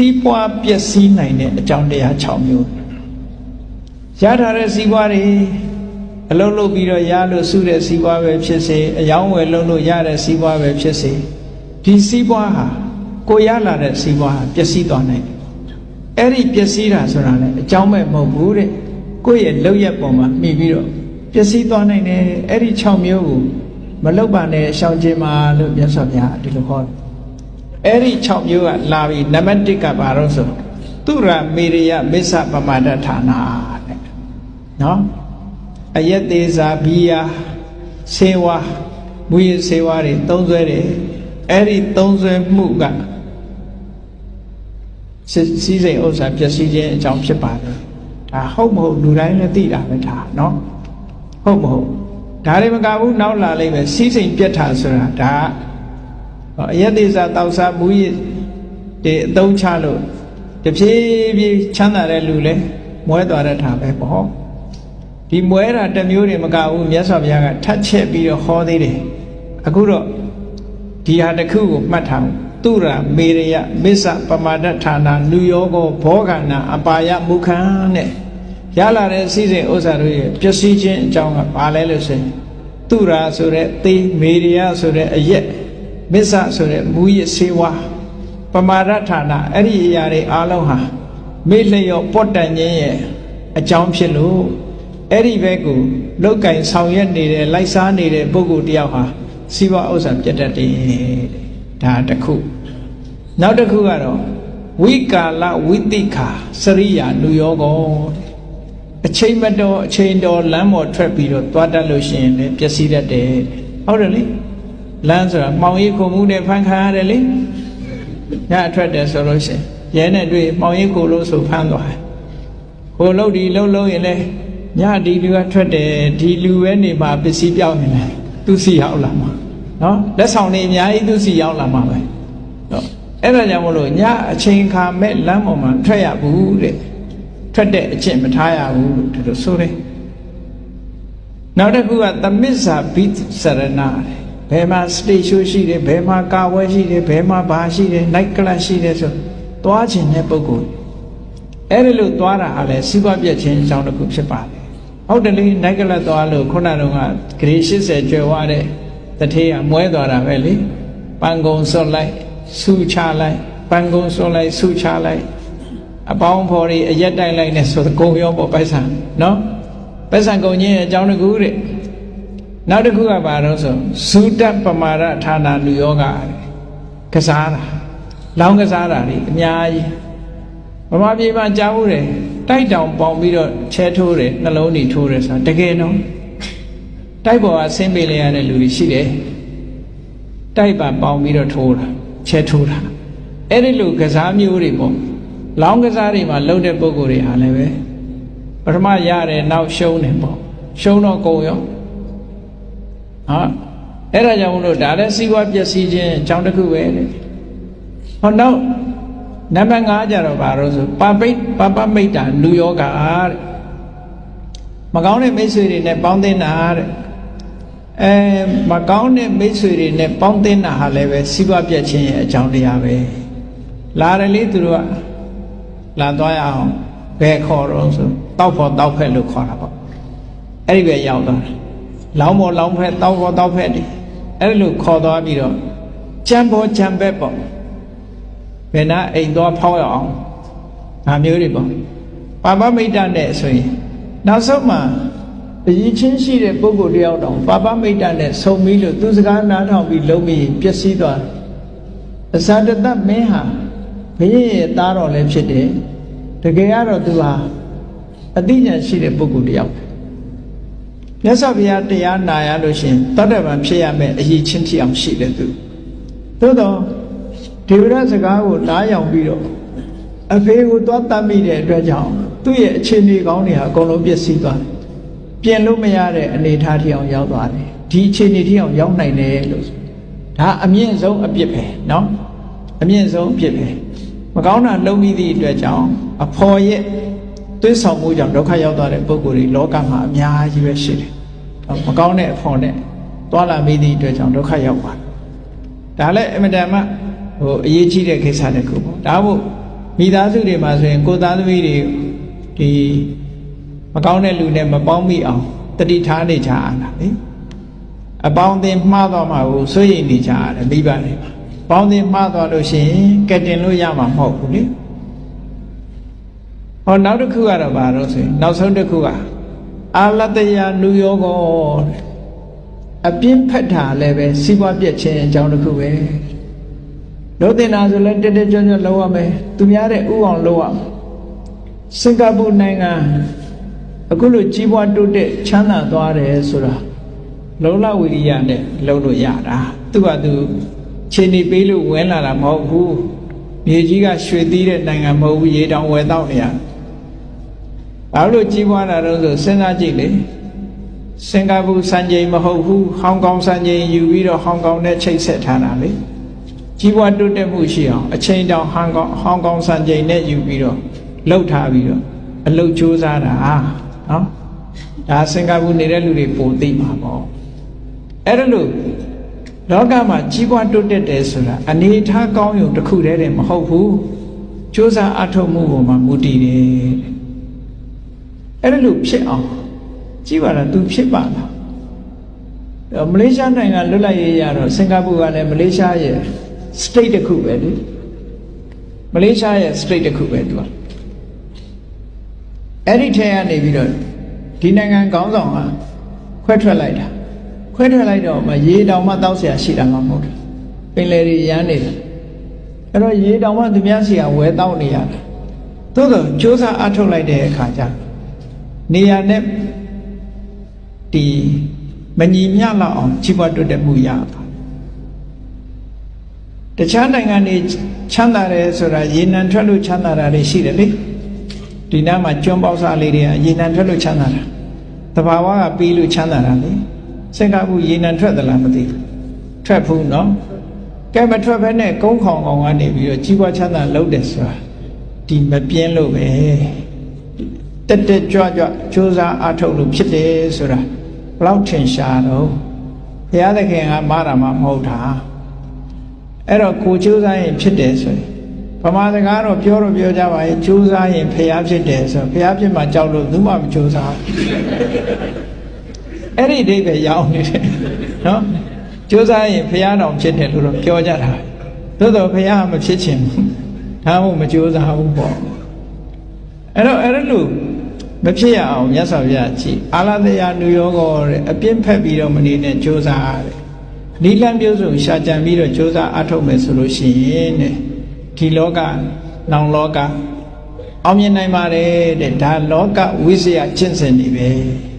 စီးပွားပျက်စီးနိုင်တဲ့အကြောင်းတရား6မျိုးရထားတဲ့စီးပွားတွေအလုံးလုံးပြီးတော့ရလို့စုတဲ့စီးပွားပဲဖြစ်စေအယောင်းဝယ်လုံးလို့ရတဲ့စီးပွားပဲဖြစ်စေဒီစီးပွားဟာကိုရလာတဲ့စီးပွားဟာပျက်စီးသွားနိုင်တယ်အဲ့ဒီပျက်စီးတာဆိုတာလည်းအကြောင်းမဲ့မဟုတ်ဘူးတဲ့ကိုယ့်ရဲ့လောက်ရက်ပေါ်မှာမှီပြီးတော့ပျက်စီးသွားနိုင်တယ်အဲ့ဒီ6မျိုးကိုမလောက်ပါနဲ့ရှောင်ကျင်ပါလို့မြတ်စွာဘုရားဒီလိုဟောတယ် အဲ့ဒီ6မျိုးကလာပြီနံပါတ်1ကဘာလို့ဆိုသူရမေရိယမစ္ဆပမာဒဌာနာတဲ့နော်အယက်သေးစာဘီယာဆေဝါမူရဆေဝါတွေသုံးဆွဲတယ်အဲ့ဒီသုံးဆွဲမှုကစီးစိမ်ဥစ္စာပျက်စီးခြင်းအကြောင်းဖြစ်ပါတယ်ဒါဟုတ်မဟုတ်လူတိုင်းလည်းသိတာပဲဒါနော်ဟုတ်မဟုတ်ဒါတွေမကဘူးနောက်လာလိမ့်မယ်စီးစိမ်ပြက်တာဆိုတာဒါ အယက်သေးစာတောက်စားမူရတွေအသုံးချလို့တဖြည်းဖြည်းချမ်းသာတဲ့လူလည်းမွဲသွားတဲ့ထားပဲပေါ့ဒီမွဲတာတစ်မျိုးတွေမကဘူးမြတ်စွာဘုရားကထပ်ချက်ပြီးတော့ဟောသေးတယ်အခုတော့ဒီဟာတစ်ခုကိုမှတ်ထားသူရမေရယမစ္ဆပမာဒဌာနာလူယောကောဘောဂနာအပါယမုခံတဲ့ရလာတဲ့စီစဉ်ဥစ္စာတို့ရဲ့ပျက်စီးခြင်းအကြောင်းကဘာလဲလို့ဆိုရင်သူရာဆိုတဲ့သေမေရယဆိုတဲ့အရက် မစ္ဆဆိုတဲ့မူရစေဝါပမာဒဌာနာအဲ့ဒီအရာတွေအားလုံးဟာမေ့လျော့ပော့တန်ခြင်းရဲ့အကြောင်းဖြစ်လို့အဲ့ဒီဘက်ကိုလောက်ကင်ဆောင်ရွက်နေတဲ့လိုက်စားနေတဲ့ပုဂ္ဂိုလ်တယောက်ဟာစီးပွားဥစ္စာပြတ်တတ်တယ်ဒါတစ်ခုနောက်တစ်ခုကတော့ဝိကာလဝိတိခာစရိယာလူယောကောအချိန်မတော်အချိန်တော်လမ်းပေါ်ထွက်ပြီးတော့သွားတတ်လို့ရှိရင်လည်းပျက်စီးတတ်တယ်ဟုတ်တယ်လေ လမ်းဆိုတာမှောင်ရိပ်ခုံမှုနဲ့ဖန်ခါရတယ်လေညအထွက်တယ်ဆိုလို့ရှိရင်ရဲနဲ့တွေ့မှောင်ရိပ်ခုလို့ဆိုဖမ်းသွားတယ်ဟိုလှုပ်ဒီလှုပ်လှုပ်ရင်လည်းညဒီလူကထွက်တယ်ဒီလူပဲနေမှာပစ္စည်းပြောင်းနေတယ်သူစီရောက်လာမှာနော်လက်ဆောင်တွေအများကြီးသူစီရောက်လာမှာပဲနော်အဲ့ဒါကြောင့်မလို့ညအချိန်ခါမဲ့လမ်းပေါ်မှာထွက်ရဘူးတဲ့ထွက်တဲ့အချက်မထားရဘူးလို့ဒီလိုဆိုတယ်နောက်တစ်ခုကသမစ္ဆာဘိစရဏတဲ့ ဘယ်မှာစတေရှိုးရှိတယ်ဘယ်မှာကာဝဲရှိတယ်ဘယ်မှာဘာရှိတယ်နိုက်ကလပ်ရှိတယ်ဆိုသွားခြင်းတဲ့ပုဂ္ဂိုလ်အဲ့ဒီလိုသွားတာဟာလဲစီးပွားပြည့်ခြင်းအကြောင်းတစ်ခုဖြစ်ပါတယ်ဟုတ်တယ်လေနိုက်ကလပ်သွားလို့ခုနတုန်းကဂရေ80ကျွယ်ဝတဲ့တထေးကမွဲသွားတာပဲလေပန်းကုံစွတ်လိုက်ဆူချလိုက်ပန်းကုံစွတ်လိုက်ဆူချလိုက်အပေါင်းဖော်တွေအရက်တိုက်လိုက်နဲ့ဆိုကုံရောပေါ့ပိုက်ဆံနော်ပိုက်ဆံကုံချင်းအကြောင်းတစ်ခုတဲ့ နောက်တစ်ခုကဘာလို့ဆိုဇုတပမာရဌာနာလူယောဂကစားတာလောင်းကစားတာတွေအများကြီးဗမာပြည်မှာကြားဘူးတယ်တိုက်တောင်ပေါင်ပြီးတော့ချဲထိုးတယ်နှလုံးတွေထိုးတယ်ဆိုတာတကယ်နော်တိုက်ပေါ်ကဆင်းပေးလိုက်ရတဲ့လူတွေရှိတယ်တိုက်ပါပေါင်ပြီးတော့ထိုးတာချဲထိုးတာအဲ့ဒီလိုကစားမျိုးတွေပေါ့လောင်းကစားတွေမှာလှုပ်တဲ့ပုံကိုယ်တွေဟာလည်းပဲပထမရတယ်နောက်ရှုံးတယ်ပေါ့ရှုံးတော့ကုန်ရော ဟာအဲ့ဒါကြောင့်မလို့ဒါလည်းစီးပွားပျက်စီးခြင်းအကြောင်းတစ်ခုပဲတဲ့ဟောနောက်နံပါတ်5ကျတော့ဘာလို့ဆိုပပိတ်ပပမိတ်တာလူယောဂတဲ့မကောင်းတဲ့မိတ်ဆွေတွေနဲ့ပေါင်းသင်းတာတဲ့အဲမကောင်းတဲ့မိတ်ဆွေတွေနဲ့ပေါင်းသင်းတာဟာလည်းပဲစီးပွားပြတ်ခြင်းရဲ့အကြောင်းတရားပဲလာတယ်လေသူတို့ကလာသွားရအောင်ဘယ်ခေါ်တော့ဆိုတောက်ဖို့တောက်ဖက်လို့ခေါ်တာပေါ့အဲ့ဒီပဲရောက်သွားတယ် လောင်းပေါ်လောင်းဖက်တောက်ဖို့တောက်ဖက်ဒီအဲ့လိုခေါ်သွားပြီးတော့ကြံပေါ်ကြံဘက်ပေါ့ဘယ်နာအိမ်သွားဖောက်ရအောင်ဒါမျိုးတွေပေါ့ပါပမိတ်တနဲ့ဆိုရင်နောက်ဆုံးမှာအရင်ချင်းရှိတဲ့ပုဂ္ဂိုလ်တယောက်တောင်ပါပမိတ်တနဲ့ဆုံပြီးလို့သူစကားနားထောင်ပြီးလုံးပြီးပျက်စီးသွားတယ်အစာတသက်မင်းဟာဘုရင်ရဲ့သားတော်လည်းဖြစ်တယ်တကယ်ကတော့သူဟာအသိဉာဏ်ရှိတဲ့ပုဂ္ဂိုလ်တယောက် မြတ်စွာဘုရားတရားနာရလို့ရှင်သောတပန်ဖြစ်ရမယ်အရေးချင်းဖြစ်အောင်ရှိတယ်သူသို့တော့ဒေဝရစကားကိုနားယောင်ပြီးတော့အဖေကိုသွားတတ်မိတဲ့အတွက်ကြောင့်သူ့ရဲ့အခြေအနေကောင်းတွေဟာအကုန်လုံးပြည့်စည်သွားတယ်ပြင်လို့မရတဲ့အနေအထားထိအောင်ရောက်သွားတယ်ဒီအခြေအနေထိအောင်ရောက်နိုင်တယ်လို့ဒါအမြင့်ဆုံးအပြစ်ပဲเนาะအမြင့်ဆုံးအပြစ်ပဲမကောင်းတာလုံးပြီးသည့်အတွက်ကြောင့်အဖော်ရဲ့ သွေးဆောင်မှုကြောင့်ဒုက္ခရောက်သွားတဲ့ပုဂ္ဂိုလ်တွေလောကမှာအများကြီးပဲရှိတယ်မကောင်းတဲ့အဖော်နဲ့တွာလာမိသည့်အတွက်ကြောင့်ဒုက္ခရောက်ပါတယ်ဒါလည်းအမတန်မှဟိုအရေးကြီးတဲ့ကိစ္စတစ်ခုပေါ့ဒါမို့မိသားစုတွေမှာဆိုရင်ကိုယ်သားသမီးတွေဒီမကောင်းတဲ့လူနဲ့မပေါင်းမိအောင်တတိထားနေကြရတာလေအပေါင်းအသင်းမှားသွားမှာကိုစိုးရိမ်နေကြရတယ်မိဘတွေမှာပေါင်းအသင်းမှားသွားလို့ရှိရင်ကက်တင်လို့ရမှာမဟုတ်ဘူးလေ ဟောနောက်တစ်ခုကတော့ဘာလို့ဆိုရင်နောက်ဆုံးတစ်ခုကအာလတယနုယောဂောတဲ့အပြင်းဖက်တာလည်းပဲစီးပွားပြက်ခြင်းအကြောင်းတစ်ခုပဲလို့တင်တာဆိုလဲတက်တက်ကြွကြွလုံးရမယ်သူများတဲ့ဥအောင်လုံးရမယ်စင်ကာပူနိုင်ငံအခုလိုကြီးပွားတိုးတက်ချမ်းသာသွားတယ်ဆိုတာလုံလဝိရိယနဲ့လုံးလို့ရတာသူကသူခြေနေပေးလို့ဝင်လာတာမဟုတ်ဘူးမြေကြီးကရွှေသီးတဲ့နိုင်ငံမဟုတ်ဘူးရေတောင်ဝယ်တော့နေရ ဘာလို့ကြီးပွားတာတော့ဆိုစဉ်းစားကြည့်လေစင်ကာပူစံချိန်မဟုတ်ဘူးဟောင်ကောင်စံချိန်ယူပြီးတော့ဟောင်ကောင်နဲ့ချိတ်ဆက်ထားတာလေကြီးပွားတိုးတက်မှုရှိအောင်အချိန်တောင်ဟောင်ကောင်ဟောင်ကောင်စံချိန်နဲ့ယူပြီးတော့လှုပ်ထားပြီးတော့အလုတ်ကြိုးစားတာနော်ဒါစင်ကာပူနေတဲ့လူတွေပိုသိမှာပေါ့အဲ့ဒါလို့လောကမှာကြီးပွားတိုးတက်တယ်ဆိုတာအနေထားကောင်းရုံတစ်ခုတည်းတည်းမဟုတ်ဘူးစ조사အထောက်မှုပေါ်မှာမူတည်တယ် အဲ့ဒါလို့ဖြစ်အောင်ကြည့်ပါလား तू ဖြစ်ပါလားမလေးရှားနိုင်ငံလွတ်လပ်ရေးရတော့စင်ကာပူကလည်းမလေးရှားရဲ့ state တစ်ခုပဲလေမလေးရှားရဲ့ state တစ်ခုပဲသူကအဲ့ဒီထဲကနေပြီးတော့ဒီနိုင်ငံခေါင်းဆောင်ကခွဲထွက်လိုက်တာခွဲထွက်လိုက်တော့မှရေတောင်မှတောက်เสียရှိတာမှမဟုတ်ဘူးပင်လယ်တွေရမ်းနေတာအဲ့တော့ရေတောင်မှသူများစီကဝဲတောက်နေရတာသို့တော့စ조사အထုတ်လိုက်တဲ့အခါကျ နေရာနဲ့ဒီမညီမျှလောက်အောင်ကြီးပွားတိုးတက်မှုရတာတခြားနိုင်ငံတွေချမ်းသာတယ်ဆိုတာရေနံထွက်လို့ချမ်းသာတာတွေရှိတယ်လေဒီနားမှာကျွန်းပေါက်စားလေးတွေကရေနံထွက်လို့ချမ်းသာတာတဘာဝကပြီးလို့ချမ်းသာတာလေစင်ကာပူရေနံထွက်သလားမသိဘူးထွက်ဘူးနော်ကဲမထွက်ဘဲနဲ့ကုန်းခေါင်ကောင်ကနေပြီးတော့ကြီးပွားချမ်းသာလုပ်တယ်ဆိုတာဒီမပြင်းလို့ပဲ တက်တက်ကြွကြွစူးစမ်းအားထုတ်လို့ဖြစ်တယ်ဆိုတာဘလောက်ထင်ရှားတော့ဘုရားသခင်ကမားတာမှမဟုတ်တာအဲ့တော့ကိုစူးစမ်းရင်ဖြစ်တယ်ဆိုရင်ဗမာစကားတော့ပြောတော့ပြောကြပါရဲ့စူးစမ်းရင်ဖျားဖြစ်တယ်ဆိုဖျားဖြစ်မှကြောက်လို့သူမှမစူးစမ်းအဲ့ဒီအိဗယ်ရောင်းနေတယ်နော်စူးစမ်းရင်ဖျားတော်ဖြစ်တယ်လို့တော့ပြောကြတာသို့တော့ဖျားမဖြစ်ချင်ဘူးဒါမှမဟုတ်မစူးစမ်းဘူးပေါ့အဲ့တော့အဲ့လို မဖြစ်ရအောင်မြတ်စွာဘုရားကြည်အာလသယာနုယောဂောတဲ့အပြင်းဖက်ပြီးတော့မနေနဲ့ကြိုးစားရတယ်။နိလန်ပြုစုံရှာကြံပြီးတော့ကြိုးစားအထုတ်မယ်ဆိုလို့ရှိရင်တဲ့ဒီလောကနောင်လောကအောင်မြင်နိုင်ပါတယ်တဲ့ဒါလောကဝိဇ္ဇာကျင့်စဉ်တွေပဲ။